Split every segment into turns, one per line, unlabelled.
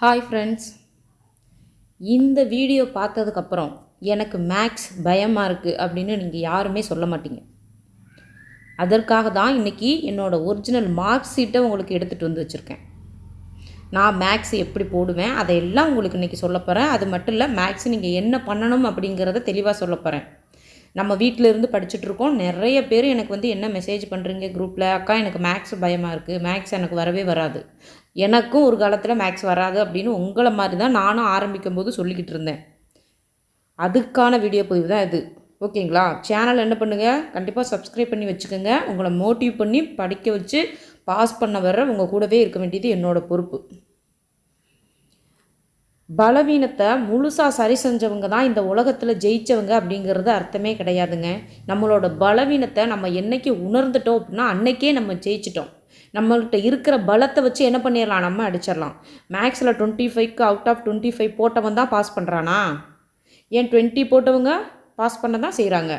Hi friends இந்த video பார்த்ததுக்கப்புறம் எனக்கு மேக்ஸ் பயமாக இருக்குது அப்படின்னு நீங்கள் யாருமே சொல்ல மாட்டீங்க. அதற்காக தான் இன்றைக்கி என்னோடய ஒரிஜினல் மார்க் ஷீட்டை உங்களுக்கு எடுத்துகிட்டு வந்து வச்சுருக்கேன். நான் மேக்ஸ் எப்படி போடுவேன் அதையெல்லாம் உங்களுக்கு இன்றைக்கி சொல்ல போகிறேன் அது மட்டும் இல்லை மேக்ஸ் நீங்கள் என்ன பண்ணணும் அப்படிங்கிறத தெளிவாக சொல்ல போகிறேன் நம்ம வீட்டில் இருந்து படிச்சுட்ருக்கோம் நிறைய பேர் எனக்கு வந்து என்ன மெசேஜ் பண்ணுறீங்க குரூப்பில் அக்கா எனக்கு மேக்ஸ் பயமாக இருக்குது மேக்ஸ் எனக்கு வரவே வராது. எனக்கும் ஒரு காலத்தில் மேக்ஸ் வராது அப்படின்னு உங்களை மாதிரி தான் நானும் ஆரம்பிக்கும் போது சொல்லிக்கிட்டு இருந்தேன். அதுக்கான வீடியோ பதிவு தான் இது. ஓகேங்களா? சேனல் என்ன பண்ணுங்கள் கண்டிப்பாக சப்ஸ்கிரைப் பண்ணி வச்சுக்கோங்க. உங்களை மோட்டிவ் பண்ணி படிக்க வச்சு பாஸ் பண்ண வர உங்கள் கூடவே இருக்க வேண்டியது என்னோடய பொறுப்பு. பலவீனத்தை முழுசாக சரி செஞ்சவங்க தான் இந்த உலகத்தில் ஜெயித்தவங்க அப்படிங்கிறது அர்த்தமே கிடையாதுங்க. நம்மளோட பலவீனத்தை நம்ம என்றைக்கு உணர்ந்துட்டோம் அப்படின்னா அன்னைக்கே நம்ம ஜெயிச்சிட்டோம். நம்மள்கிட்ட இருக்கிற பலத்தை வச்சு என்ன பண்ணிடலாம்? நம்ம அடிச்சிடலாம். மேக்ஸில் டுவெண்ட்டி ஃபைவ்க்கு அவுட் ஆஃப் டுவெண்ட்டி ஃபைவ் போட்டவன் தான் பாஸ் பண்ணுறானா ஏன் டுவெண்ட்டி போட்டவங்க பாஸ் பண்ண தான் செய்கிறாங்க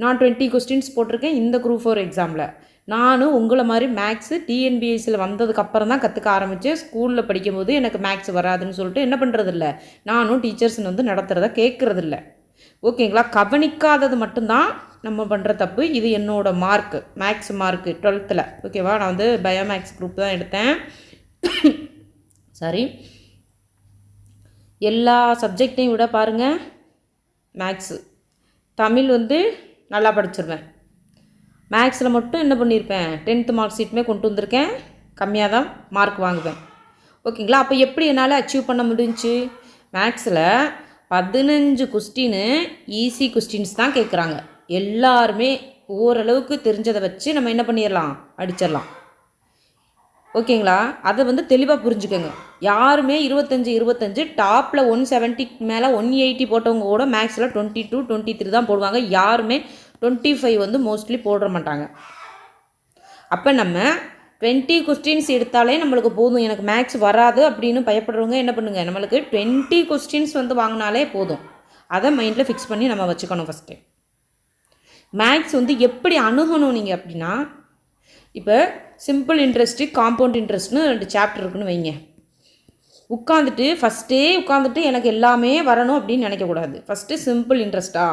நான் டுவெண்ட்டி கொஸ்டின்ஸ் போட்டிருக்கேன் இந்த குரூப் ஃபோர் எக்ஸாமில் நானும் உங்களை மாதிரி மேக்ஸு டிஎன்பிஎஸ்சியில் வந்ததுக்கு அப்புறம் தான் கற்றுக்க ஆரம்பித்தேன் ஸ்கூலில் படிக்கும்போது எனக்கு மேக்ஸ் வராதுன்னு சொல்லிட்டு என்ன பண்ணுறதில்ல நானும் டீச்சர்ஸ் வந்து நடத்துகிறத கேட்குறதில்ல ஓகேங்களா கவனிக்காதது மட்டும்தான் நம்ம பண்ணுற தப்பு இது என்னோடய மார்க்கு மேக்ஸ் மார்க்கு டுவெல்த்தில் ஓகேவா நான் வந்து பயோமேக்ஸ் குரூப் தான் எடுத்தேன். சாரி எல்லா சப்ஜெக்டையும் விட பாருங்கள் மேக்ஸு தமிழ் வந்து நல்லா படிச்சிருவேன். மேக்ஸில் மட்டும் என்ன பண்ணியிருப்பேன் டென்த்து மார்க் ஷீட்டுமே கொண்டு வந்திருக்கேன். கம்மியாக தான் மார்க் வாங்குவேன். ஓகேங்களா அப்போ எப்படி என்னால் அச்சீவ் பண்ண முடிஞ்சு? மேக்ஸில் பதினஞ்சு கொஸ்டின்னு ஈஸி கொஸ்டின்ஸ் தான் கேட்குறாங்க எல்லாருமே ஓரளவுக்கு தெரிஞ்சதை வச்சு நம்ம என்ன பண்ணிடலாம் அடிச்சிடலாம் ஓகேங்களா? அதை வந்து தெளிவாக புரிஞ்சுக்கோங்க. யாருமே இருபத்தஞ்சி இருபத்தஞ்சு டாப்பில் ஒன் செவன்ட்டிக்கு மேலே ஒன் எயிட்டி போட்டவங்க கூட மேக்ஸில் டுவெண்ட்டி டூ டுவெண்ட்டி த்ரீ தான் போடுவாங்க. யாருமே டுவெண்ட்டி ஃபைவ் வந்து மோஸ்ட்லி போட மாட்டாங்க. அப்போ நம்ம டுவெண்ட்டி கொஸ்டின்ஸ் எடுத்தாலே நம்மளுக்கு போதும். எனக்கு மேக்ஸ் வராது அப்படின்னு பயப்படுறவங்க என்ன பண்ணுங்கள் நம்மளுக்கு டுவெண்ட்டி கொஸ்டின்ஸ் வந்து வாங்கினாலே போதும். அதை மைண்டில் ஃபிக்ஸ் பண்ணி நம்ம வச்சுக்கணும் ஃபஸ்ட்டு மேக்ஸ் வந்து எப்படி அணுகணும் நீங்கள் அப்படின்னா இப்போ சிம்பிள் இன்ட்ரெஸ்ட்டு காம்பவுண்ட் இன்ட்ரெஸ்ட்னு ரெண்டு சாப்டர் இருக்குன்னு வைங்க. உட்காந்துட்டு ஃபஸ்ட்டே உட்காந்துட்டு எனக்கு எல்லாமே வரணும் அப்படின்னு நினைக்கக்கூடாது. ஃபஸ்ட்டு சிம்பிள் இன்ட்ரெஸ்ட்டா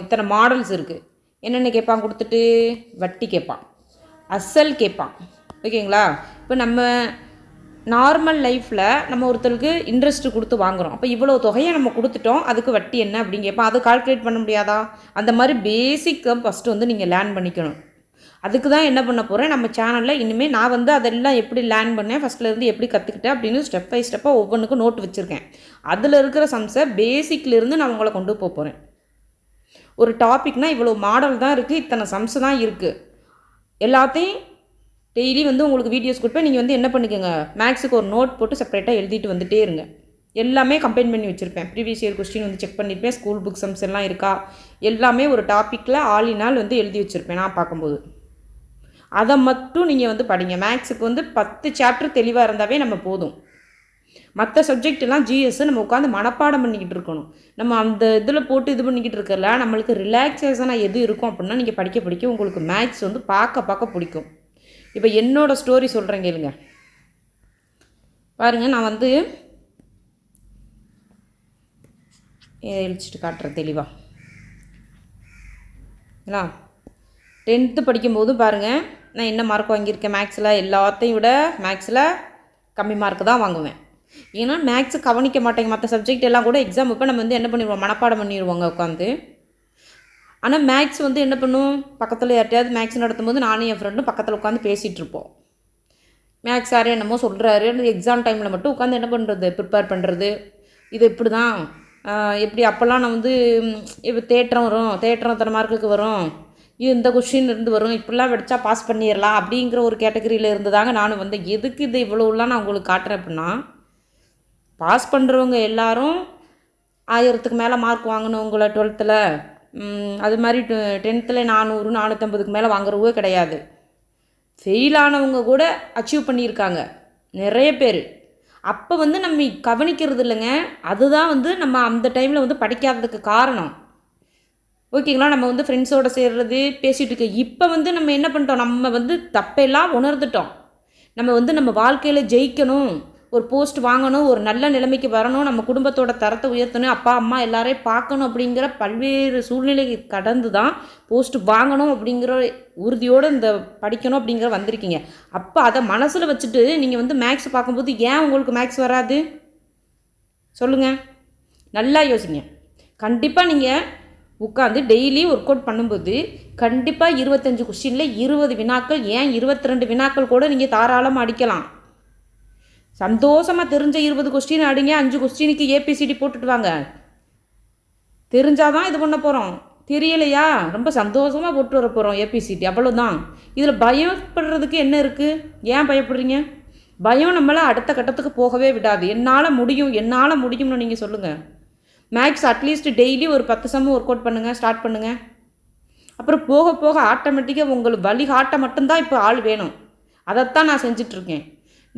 இத்தனை மாடல்ஸ் இருக்குது என்னென்ன கேட்பான்? கொடுத்துட்டு வட்டி கேட்பான். அசல் கேட்பான். ஓகேங்களா? இப்போ நம்ம நார்மல் லைஃப்பில் நம்ம ஒருத்தருக்கு இன்ட்ரெஸ்ட் கொடுத்து வாங்குகிறோம் அப்போ இவ்வளோ தொகையை நம்ம கொடுத்துட்டோம். அதுக்கு வட்டி என்ன அப்படின்னு கேட்போம். அதை கால்குலேட் பண்ண முடியாதா? அந்த மாதிரி பேசிக்கை ஃபஸ்ட்டு வந்து நீங்கள் லேர்ன் பண்ணிக்கணும். அதுக்கு தான் என்ன பண்ண போகிறேன் நம்ம சேனலில் இனிமேல் நான் வந்து அதெல்லாம் எப்படி லேர்ன் பண்ணேன்? ஃபஸ்ட்லேருந்து எப்படி கற்றுக்கிட்டேன் அப்படின்னு ஸ்டெப் பை ஸ்டெப்பாக ஒவ்வொன்றுக்கும் நோட் வச்சுருக்கேன். அதில் இருக்கிற சம்ஸை பேசிக்லேருந்து நான் உங்களை கொண்டு போக போகிறேன் ஒரு டாபிக்னால் இவ்வளோ மாடல் தான் இருக்குது இத்தனை சம்ஸ் தான் இருக்குது எல்லாத்தையும் டெய்லி வந்து உங்களுக்கு வீடியோஸ் கொடுப்பேன். நீங்கள் வந்து என்ன பண்ணிக்கோங்க மேக்ஸுக்கு ஒரு நோட் போட்டு செப்பரேட்டாக எழுதிட்டு வந்துட்டே இருங்க. எல்லாமே கம்பைன் பண்ணி வச்சுருப்பேன். ப்ரீவியஸ் இயர் கொஸ்டின் வந்து செக் பண்ணியிருப்பேன். ஸ்கூல் புக் சம்ஸ் எல்லாம் இருக்கா? எல்லாமே ஒரு டாப்பிக்கில் ஆளினால் வந்து எழுதி வச்சுருப்பேன் நான் பார்க்கும்போது. அதை மட்டும் நீங்கள் வந்து படிங்க. மேக்ஸுக்கு வந்து பத்து சாப்டர் தெளிவாக இருந்தாவே நம்ம போதும். மற்ற சப்ஜெக்ட்லாம் ஜிஎஸ் நம்ம உட்காந்து மனப்பாடம் பண்ணிக்கிட்டு இருக்கணும். நம்ம அந்த இதில் போட்டு இது பண்ணிக்கிட்டு இருக்கல நம்மளுக்கு ரிலாக்ஸேஷனாக எது இருக்கும் அப்படின்னா நீங்கள் படிக்க படிக்க உங்களுக்கு மேக்ஸ் வந்து பார்க்க பார்க்க பிடிக்கும். இப்போ என்னோடய ஸ்டோரி சொல்கிறேன் கேளுங்க. பாருங்கள் நான் வந்து எழுச்சிட்டு காட்டுறேன் தெளிவாக இல்லா டென்த்து படிக்கும்போது பாருங்கள் நான் என்ன மார்க் வாங்கியிருக்கேன்? மேக்ஸில் எல்லாத்தையும் விட மேக்ஸில் கம்மி மார்க் தான் வாங்குவேன். ஏன்னா மேக்ஸு கவனிக்க மாட்டேங்க. மற்ற சப்ஜெக்ட் எல்லாம் கூட எக்ஸாம் இப்போ நம்ம வந்து என்ன பண்ணிடுவோம்? மனப்பாடம் பண்ணிடுவோங்க உட்காந்து ஆனால் மேக்ஸ் வந்து என்ன பண்ணும்? பக்கத்தில் யார்ட்டையாவது மேக்ஸ் நடத்தும் போது நானும் என் ஃப்ரெண்டும் பக்கத்தில் உட்காந்து பேசிகிட்டு இருப்போம். மேக்ஸ் சார் என்னமோ சொல்கிறாரு எக்ஸாம் டைமில் மட்டும் உட்காந்து என்ன பண்ணுறது ப்ரிப்பேர் பண்ணுறது இது இப்படி தான் எப்படி அப்போல்லாம் நான் வந்து இப்போ தேட்டரம் வரும். தேட்டரம் இத்தனை மார்க்குக்கு வரும். இது இந்த கொஷின் இருந்து வரும். இப்படிலாம் வெடிச்சா பாஸ் பண்ணிடலாம் அப்படிங்கிற ஒரு கேட்டகரியில் இருந்ததாங்க நானும் வந்து எதுக்கு இது இவ்வளோலாம் நான் உங்களுக்கு காட்டுறேன் அப்படின்னா பாஸ் பண்ணுறவங்க எல்லாரும் ஆயிரத்துக்கு மேலே மார்க் வாங்கினவங்கள டுவெல்த்தில் அது மாதிரி டென்த்தில் நானூறு நானூற்றம்பதுக்கு மேலே வாங்குறவங்க கிடையாது. ஃபெயில் ஆனவங்க கூட அச்சீவ் பண்ணியிருக்காங்க. நிறைய பேர். அப்போ வந்து நம்ம கவனிக்கிறது இல்லைங்க. அதுதான் வந்து நம்ம அந்த டைமில் வந்து படிக்காததுக்கு காரணம். ஓகேங்களா நம்ம வந்து ஃப்ரெண்ட்ஸோடு சேர்றது பேசிகிட்டு இருக்க. இப்போ வந்து நம்ம என்ன பண்ணிட்டோம்? நம்ம வந்து தப்பெல்லாம் உணர்ந்துட்டோம். நம்ம வந்து நம்ம வாழ்க்கையில் ஜெயிக்கணும். ஒரு போஸ்ட் வாங்கணும் ஒரு நல்ல நிலைமைக்கு வரணும் நம்ம குடும்பத்தோட தரத்தை உயர்த்தணும் அப்பா அம்மா எல்லாரையும் பார்க்கணும் அப்படிங்கிற பல்வேறு சூழ்நிலை கடந்து தான் போஸ்ட் வாங்கணும் அப்படிங்கிற உறுதியோடு இந்த படிக்கணும் அப்படிங்கிற வந்திருக்கீங்க. அப்போ அதை மனசில் வச்சுட்டு நீங்கள் வந்து மேக்ஸ் பார்க்கும்போது ஏன் உங்களுக்கு மேக்ஸ் வராது? சொல்லுங்கள் நல்லா யோசிங்க. கண்டிப்பாக நீங்கள் உட்காந்து டெய்லி ஒர்க் அவுட் பண்ணும்போது கண்டிப்பாக இருபத்தஞ்சி கொஸ்டினில் இருபது வினாக்கள் ஏன் இருபத்தி ரெண்டு வினாக்கள் கூட நீங்கள் தாராளமாக அடிக்கலாம். சந்தோஷமாக தெரிஞ்ச இருபது கொஸ்டின் அடிங்க அஞ்சு கொஸ்டினுக்கு ஏபிசிடி போட்டுட்டு வாங்க தெரிஞ்சாதான் இது பண்ண போகிறோம் தெரியலையா? ரொம்ப சந்தோஷமாக போட்டு வர போகிறோம் ஏபிசிடி அவ்வளோதான் இதில் பயப்படுறதுக்கு என்ன இருக்குது ஏன் பயப்படுறீங்க? பயம் நம்மளை அடுத்த கட்டத்துக்கு போகவே விடாது. என்னால் முடியும் என்னால் முடியும்னு நீங்கள் சொல்லுங்கள் மேக்ஸ் அட்லீஸ்ட் டெய்லி ஒரு பத்து சம்மு ஒர்க் அவுட் பண்ணுங்கள் ஸ்டார்ட் பண்ணுங்கள் அப்புறம் போக போக ஆட்டோமேட்டிக்காக உங்களுக்கு வழிகாட்ட மட்டும்தான் இப்போ ஆள் வேணும். அதைத்தான் நான் செஞ்சிட்ருக்கேன்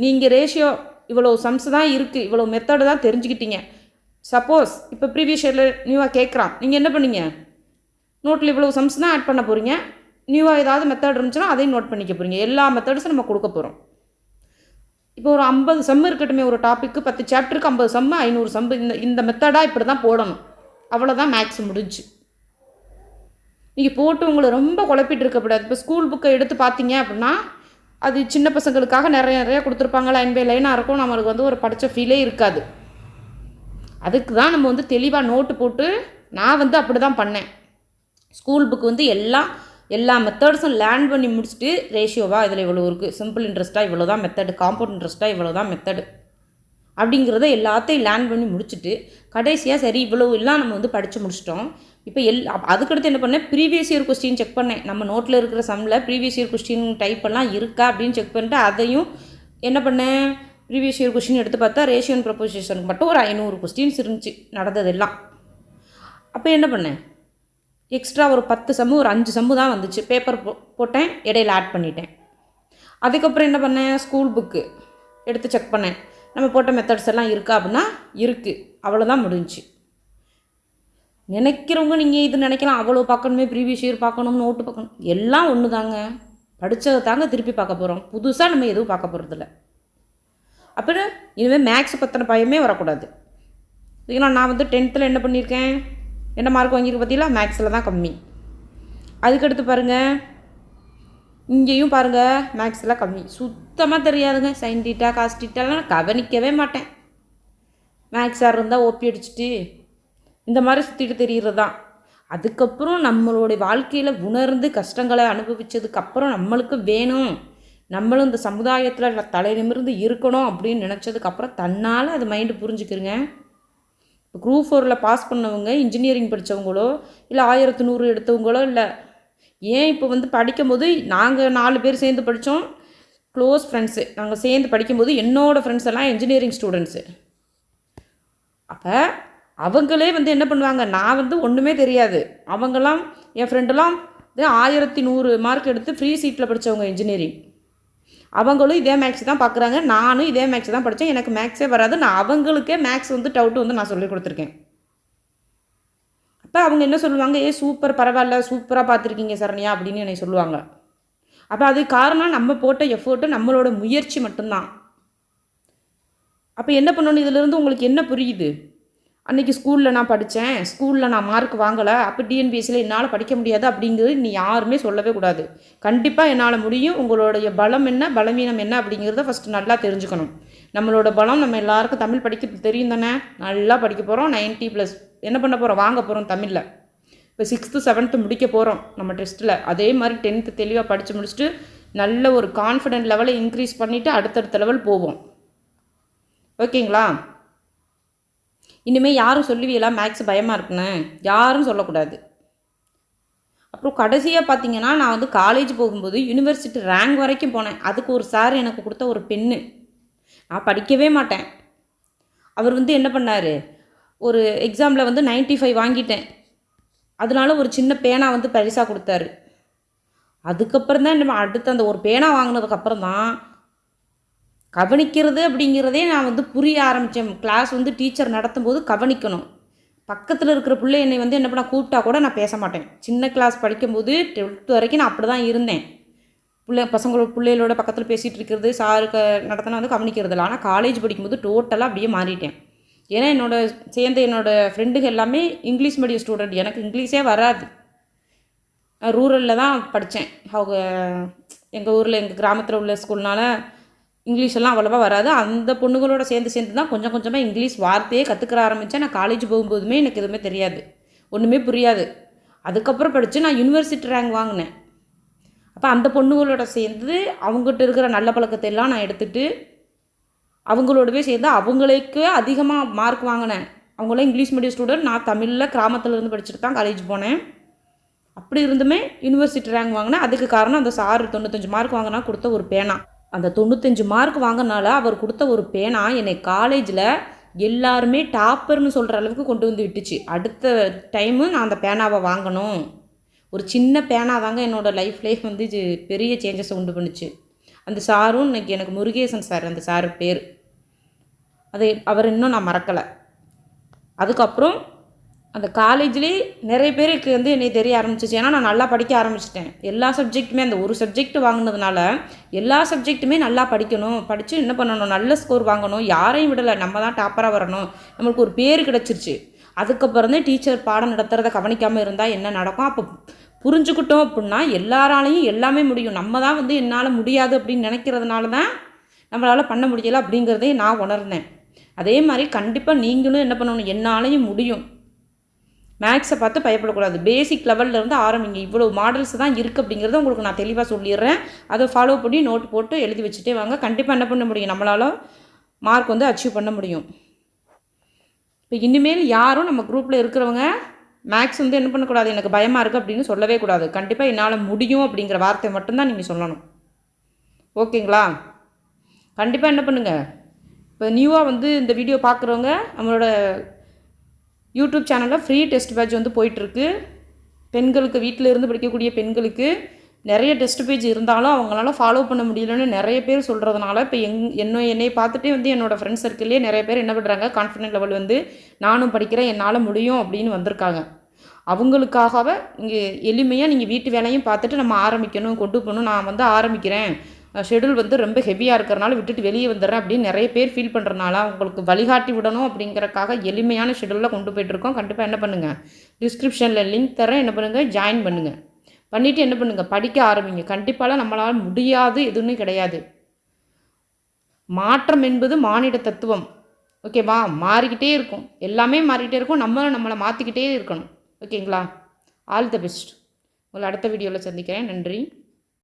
நீங்கள் ரேஷியோ இவ்வளோ சம்ஸ் தான் இருக்குது இவ்வளோ மெத்தடு தான் தெரிஞ்சுக்கிட்டீங்க. சப்போஸ் இப்போ ப்ரீவியஸ் இயரில் நியூவாக கேட்குறான் நீங்கள் என்ன பண்ணீங்க? நோட்டில் இவ்வளோ சம்ஸ் தான் ஆட் பண்ண போகிறீங்க நியூவாக ஏதாவது மெத்தட் இருந்துச்சுன்னா அதையும் நோட் பண்ணிக்க போகிறீங்க எல்லா மெத்தட்ஸும் நம்ம கொடுக்க போகிறோம் இப்போ ஒரு ஐம்பது சம்மு இருக்கட்டுமே ஒரு டாப்பிக்கு பத்து சாப்டருக்கு ஐம்பது சம்மு ஐநூறு சம்மு இந்த இந்த மெத்தடாக இப்படி தான் போடணும். அவ்வளோதான் மேக்ஸ் முடிஞ்சு. நீங்கள் போட்டு உங்களை ரொம்ப குழப்பிட்டு இருக்கக்கூடாது இப்போ ஸ்கூல் புக்கை எடுத்து பார்த்தீங்க அப்படின்னா அது சின்ன பசங்களுக்காக நிறைய நிறைய கொடுத்துருப்பாங்க லைன் பை லைனாக இருக்கும். நம்மளுக்கு வந்து ஒரு படித்த ஃபீலே இருக்காது. அதுக்கு தான் நம்ம வந்து தெளிவாக நோட்டு போட்டு நான் வந்து அப்படி தான் பண்ணேன். ஸ்கூல் புக் வந்து எல்லாம் எல்லா மெத்தட்ஸும் லேர்ன் பண்ணி முடிச்சுட்டு ரேஷியோவாக இதில் இவ்வளோ இருக்குது சிம்பிள் இன்ட்ரெஸ்ட்டாக இவ்வளோ தான் மெத்தடு காம்பவுண்ட் இன்ட்ரெஸ்ட்டாக இவ்வளோ தான் மெத்தடு அப்படிங்கிறத எல்லாத்தையும் லேர்ன் பண்ணி முடிச்சுட்டு கடைசியாக சரி இவ்வளோ எல்லாம் நம்ம வந்து படித்து முடிச்சிட்டோம். இப்போ எல் அப்- அதுக்கடுத்து என்ன பண்ணேன்? ப்ரீவியஸ் இயர் கொஸ்டின் செக் பண்ணேன். நம்ம நோட்டில் இருக்கிற சம்மில் ப்ரீவியஸ் இயர் கொஸ்டின் டைப் எல்லாம் இருக்கா அப்படின்னு செக் பண்ணிட்டு அதையும் என்ன பண்ணேன்? ப்ரீவியஸ் இயர் கொஸ்டின் எடுத்து பார்த்தா ரேஷியன் ப்ரொபோசிஷனுக்கு மட்டும் ஒரு ஐநூறு கொஸ்டின்ஸ் இருந்துச்சு. நடந்ததெல்லாம். அப்போ என்ன பண்ணேன்? எக்ஸ்ட்ரா ஒரு பத்து சம்மு ஒரு அஞ்சு சம்மு தான் வந்துச்சு. பேப்பர் போ போட்டேன். இடையில ஆட் பண்ணிட்டேன். அதுக்கப்புறம் என்ன பண்ணேன்? ஸ்கூல் புக்கு எடுத்து செக் பண்ணேன். நம்ம போட்ட மெத்தட்ஸ் எல்லாம் இருக்கா அப்படின்னா இருக்குது அவ்வளோதான் முடிஞ்சுச்சு. நினைக்கிறவங்க நீங்கள் இது நினைக்கலாம். அவ்வளோ பார்க்கணுமே ப்ரீவியஸ் இயர் பார்க்கணும் நோட்டு பார்க்கணும். எல்லாம் ஒன்று தாங்க படித்ததை தாங்க திருப்பி பார்க்க போகிறோம் புதுசாக நம்ம எதுவும் பார்க்க போகிறதில்ல அப்புறம் இனிமேல் மேக்ஸ் பற்றின பயமே வரக்கூடாது. ஏன்னா நான் வந்து டென்த்தில் என்ன பண்ணியிருக்கேன்? என்ன மார்க் வாங்கியிருக்க பார்த்தீங்களா? மேக்ஸில் தான் கம்மி. அதுக்கடுத்து பாருங்கள் இங்கேயும் பாருங்கள் மேக்ஸில் கம்மி. சுத்தமாக தெரியாதுங்க. சைன் டீட்டா காஸ்டீட்டாலாம் நான் கவனிக்கவே மாட்டேன். மேக்ஸ் சார் இருந்தால் ஓப்பி அடிச்சுட்டு இந்த மாதிரி சுற்றிட்டு தெரிகிறது தான் அதுக்கப்புறம் நம்மளுடைய வாழ்க்கையில் உணர்ந்து கஷ்டங்களை அனுபவித்ததுக்கப்புறம் நம்மளுக்கு வேணும். நம்மளும் இந்த சமுதாயத்தில் தலை நிமிர்ந்து இருக்கணும் அப்படின்னு நினச்சதுக்கப்புறம் தன்னால் அது மைண்டு புரிஞ்சுக்கிறங்க இப்போ குரூப் ஃபோரில் பாஸ் பண்ணவங்க இன்ஜினியரிங் படித்தவங்களோ இல்லை ஆயிரத்து நூறு எடுத்தவங்களோ இல்லை ஏன் இப்போ வந்து படிக்கும்போது நாங்கள் நாலு பேர் சேர்ந்து படித்தோம் க்ளோஸ் ஃப்ரெண்ட்ஸு நாங்கள் சேர்ந்து படிக்கும்போது என்னோடய ஃப்ரெண்ட்ஸ் எல்லாம் இன்ஜினியரிங் ஸ்டூடெண்ட்ஸு அப்போ அவங்களே வந்து என்ன பண்ணுவாங்க? நான் வந்து ஒன்றுமே தெரியாது. அவங்கெல்லாம் என் ஃப்ரெண்டெல்லாம் ஆயிரத்தி நூறு மார்க் எடுத்து ஃப்ரீ சீட்டில் படித்தவங்க இன்ஜினியரிங் அவங்களும் இதே மேக்ஸ் தான் பார்க்குறாங்க நானும் இதே மேக்ஸ் தான் படித்தேன் எனக்கு மேக்ஸே வராது. நான் அவங்களுக்கே மேக்ஸ் வந்து டவுட்டு வந்து நான் சொல்லி கொடுத்துருக்கேன். அப்போ அவங்க என்ன சொல்லுவாங்க? ஏ சூப்பர் பரவாயில்ல. சூப்பராக பார்த்துருக்கீங்க சரண்யா அப்படின்னு என்னை சொல்லுவாங்க. அப்போ அது காரணம் நம்ம போட்ட எஃபோர்ட்டு நம்மளோட முயற்சி மட்டும்தான். அப்போ என்ன பண்ணணும்? இதிலிருந்து உங்களுக்கு என்ன புரியுது? அன்றைக்கி ஸ்கூலில் நான் படித்தேன் ஸ்கூலில் நான் மார்க் வாங்கலை. அப்போ டிஎன்பிஎஸ்சியில் என்னால் படிக்க முடியாது அப்படிங்கிறது நீ யாருமே சொல்லவே கூடாது. கண்டிப்பாக என்னால் முடியும். உங்களுடைய பலம் என்ன பலவீனம் என்ன அப்படிங்கிறத ஃபஸ்ட்டு நல்லா தெரிஞ்சுக்கணும். நம்மளோட பலம் நம்ம எல்லாருக்கும் தமிழ் படிக்க தெரியும் தானே? நல்லா படிக்க போகிறோம் 90 ப்ளஸ் என்ன பண்ண போகிறோம் வாங்க போகிறோம் தமிழில். இப்போ சிக்ஸ்த்து செவன்த்து முடிக்க போகிறோம் நம்ம டெஸ்ட்டில் அதே மாதிரி டென்த்து தெளிவாக படித்து முடிச்சுட்டு நல்ல ஒரு கான்ஃபிடென்ட் லெவலை இன்க்ரீஸ் பண்ணிவிட்டு அடுத்தடுத்த லெவல் போவோம். ஓகேங்களா இனிமேல் யாரும் சொல்லுவீங்களா மேக்ஸ் பயமாக இருக்குன்னு? யாரும் சொல்லக்கூடாது. அப்புறம் கடைசியாக பார்த்தீங்கன்னா நான் வந்து காலேஜ் போகும்போது யூனிவர்சிட்டி ரேங்க் வரைக்கும் போனேன். அதுக்கு ஒரு சார் எனக்கு கொடுத்த ஒரு பெண்ணு நான் படிக்கவே மாட்டேன். அவர் வந்து என்ன பண்ணார்? ஒரு எக்ஸாமில் வந்து 95 ஃபைவ் வாங்கிட்டேன். அதனால ஒரு சின்ன பேனா வந்து பரிசாக கொடுத்தாரு. அதுக்கப்புறம் தான் நம்ம அடுத்து அந்த ஒரு பேனா வாங்கினதுக்கப்புறம் தான் கவனிக்கிறது அப்படிங்கிறதே நான் வந்து புரிய ஆரம்பித்தேன் கிளாஸ் வந்து டீச்சர் நடத்தும் போது கவனிக்கணும். பக்கத்தில் இருக்கிற பிள்ளை என்னை வந்து என்ன பண்ண கூப்பிட்டா கூட நான் பேச மாட்டேன். சின்ன கிளாஸ் படிக்கும்போது டுவெல்த்து வரைக்கும் நான் அப்படி தான் இருந்தேன். பிள்ளை பசங்களோட பிள்ளைகளோட பக்கத்தில் பேசிகிட்டு இருக்கிறது சாருக்கு நடத்தினா வந்து கவனிக்கிறது இல்லை. ஆனால் காலேஜ் படிக்கும்போது டோட்டலாக அப்படியே மாறிட்டேன். ஏன்னா என்னோட சேர்ந்த என்னோடய ஃப்ரெண்டுங்க எல்லாமே இங்கிலீஷ் மீடியம் ஸ்டூடெண்ட் எனக்கு இங்கிலீஷே வராது. ரூரலில் தான் படித்தேன் அவங்க எங்கள் ஊரில் எங்கள் கிராமத்தில் உள்ள ஸ்கூல்னால இங்கிலீஷ் எல்லாம் அவ்வளோவா வராது. அந்த பொண்ணுகளோட சேர்ந்து சேர்ந்து தான் கொஞ்சம் கொஞ்சமாக இங்கிலீஷ் வார்த்தையே கற்றுக்கிற ஆரம்பித்தேன் நான் காலேஜ் போகும்போதுமே எனக்கு எதுவுமே தெரியாது. ஒன்றுமே புரியாது. அதுக்கப்புறம் படித்து நான் யூனிவர்சிட்டி ரேங்க் வாங்கினேன். அப்போ அந்த பொண்ணுகளோட சேர்ந்து அவங்ககிட்ட இருக்கிற நல்ல பழக்கத்தை எல்லாம் நான் எடுத்துகிட்டு அவங்களோடவே சேர்ந்து அவங்களுக்கு அதிகமாக மார்க் வாங்கினேன். அவங்களாம் இங்கிலீஷ் மீடியம் ஸ்டூடெண்ட் நான் தமிழில் கிராமத்தில் இருந்து படிச்சுட்டு தான் காலேஜ் போனேன். அப்படி இருந்துமே யூனிவர்சிட்டி ரேங்க் வாங்கினேன். அதுக்கு காரணம் அந்த சார் தொண்ணூத்தஞ்சு மார்க் வாங்கினா கொடுத்த ஒரு பேனா. அந்த தொண்ணூத்தஞ்சு மார்க் வாங்கினால அவர் கொடுத்த ஒரு பேனா என்னை காலேஜில் எல்லாருமே டாப்பர்னு சொல்கிற அளவுக்கு கொண்டு வந்து விட்டுச்சு. அடுத்த டைமு நான் அந்த பேனாவை வாங்கணும். ஒரு சின்ன பேனா தாங்க என்னோடய லைஃப்லேயே வந்து இது பெரிய சேஞ்சஸை உண்டு பண்ணுச்சு. அந்த சாரும் இன்னைக்கு எனக்கு முருகேசன் சார் அந்த சார் பேர். அது அவர் இன்னும் நான் மறக்கலை. அதுக்கப்புறம் அந்த காலேஜ்லேயே நிறைய பேருக்கு வந்து என்னை தெரிய ஆரம்பிச்சிச்சு. ஏன்னா நான் நல்லா படிக்க ஆரம்பிச்சிட்டேன். எல்லா சப்ஜெக்ட்டுமே அந்த ஒரு சப்ஜெக்ட் வாங்கினதுனால எல்லா சப்ஜெக்ட்டுமே நல்லா படிக்கணும். படித்து என்ன பண்ணணும்? நல்ல ஸ்கோர் வாங்கணும். யாரையும் விடலை. நம்ம தான் டாப்பராக வரணும். நம்மளுக்கு ஒரு பேர் கிடச்சிருச்சு. அதுக்கப்புறந்தே டீச்சர் பாடம் நடத்துகிறத கவனிக்காமல் இருந்தால் என்ன நடக்கும்? அப்போ புரிஞ்சுக்கிட்டோம் அப்படின்னா எல்லாராலையும் எல்லாமே முடியும். நம்ம தான் வந்து என்னால் முடியாது அப்படின்னு நினைக்கிறதுனால தான் நம்மளால் பண்ண முடியலை அப்படிங்கிறதே நான் உணர்ந்தேன். அதே மாதிரி கண்டிப்பாக நீங்களும் என்ன பண்ணணும்? என்னாலையும் முடியும். மேக்ஸை பார்த்து பயப்படக்கூடாது. பேசிக் லெவலில் இருந்து ஆரம்பிங்க இவ்வளோ மாடல்ஸ் தான் இருக்குது அப்படிங்கிறத உங்களுக்கு நான் தெளிவாக சொல்லிடுறேன். அதை ஃபாலோ பண்ணி நோட் போட்டு எழுதி வச்சுட்டே வாங்க. கண்டிப்பாக என்ன பண்ண முடியும்? நம்மளால் மார்க் வந்து அச்சீவ் பண்ண முடியும். இப்போ இனிமேல் யாரும் நம்ம குரூப்பில் இருக்கிறவங்க மேக்ஸ் வந்து என்ன பண்ணக்கூடாது? எனக்கு பயமாக இருக்குது அப்படின்னு சொல்லவே கூடாது. கண்டிப்பாக என்னால் முடியும் அப்படிங்கிற வார்த்தை மட்டும்தான் நீங்கள் சொல்லணும். ஓகேங்களா? கண்டிப்பாக என்ன பண்ணுங்கள் இப்போ நியூவாக வந்து இந்த வீடியோ பார்க்குறவங்க நம்மளோட யூடியூப் சேனலில் ஃப்ரீ டெஸ்ட் பேட்ச் வந்து போயிட்டுருக்கு. பெண்களுக்கு வீட்டில் இருந்து படிக்கக்கூடிய பெண்களுக்கு நிறைய டெஸ்ட் பேஜ் இருந்தாலும் அவங்களால ஃபாலோ பண்ண முடியலன்னு நிறைய பேர் சொல்கிறதுனால இப்போ எங் என்ன என்னை பார்த்துட்டே வந்து என்னோடய ஃப்ரெண்ட்ஸ் சர்க்கிள்லேயே நிறைய பேர் என்ன பண்ணுறாங்க கான்ஃபிடென்ட் லெவல் வந்து நானும் படிக்கிறேன் என்னால் முடியும் அப்படின்னு வந்திருக்காங்க. அவங்களுக்காகவே இங்கே எளிமையாக நீங்கள் வீட்டு வேலையும் பார்த்துட்டு நம்ம ஆரம்பிக்கணும் கொண்டு போகணும். நான் வந்து ஆரம்பிக்கிறேன். ஷெடியூல் வந்து ரொம்ப ஹெவியாக இருக்கிறனால விட்டுட்டு வெளியே வந்துடுறேன் அப்படின்னு நிறைய பேர் ஃபீல் பண்ணுறனால உங்களுக்கு வழிகாட்டி விடணும் அப்படிங்கிறக்காக எளிமையான ஷெடியூலில் கொண்டு போயிட்டுருக்கோம். கண்டிப்பாக என்ன பண்ணுங்கள் டிஸ்கிரிப்ஷனில் லிங்க் தரேன் என்ன பண்ணுங்கள் ஜாயின் பண்ணுங்கள் பண்ணிவிட்டு என்ன பண்ணுங்கள் படிக்க ஆரம்பிங்க. கண்டிப்பாக நம்மளால் முடியாது எதுவுமே கிடையாது. மாற்றம் என்பது மானிட தத்துவம். ஓகேவா மாறிக்கிட்டே இருக்கும். எல்லாமே மாறிக்கிட்டே இருக்கும். நம்ம நம்மளை மாற்றிக்கிட்டே இருக்கணும். ஓகேங்களா ஆல் த பெஸ்ட் உங்களை அடுத்த வீடியோவில் சந்திக்கிறேன். நன்றி.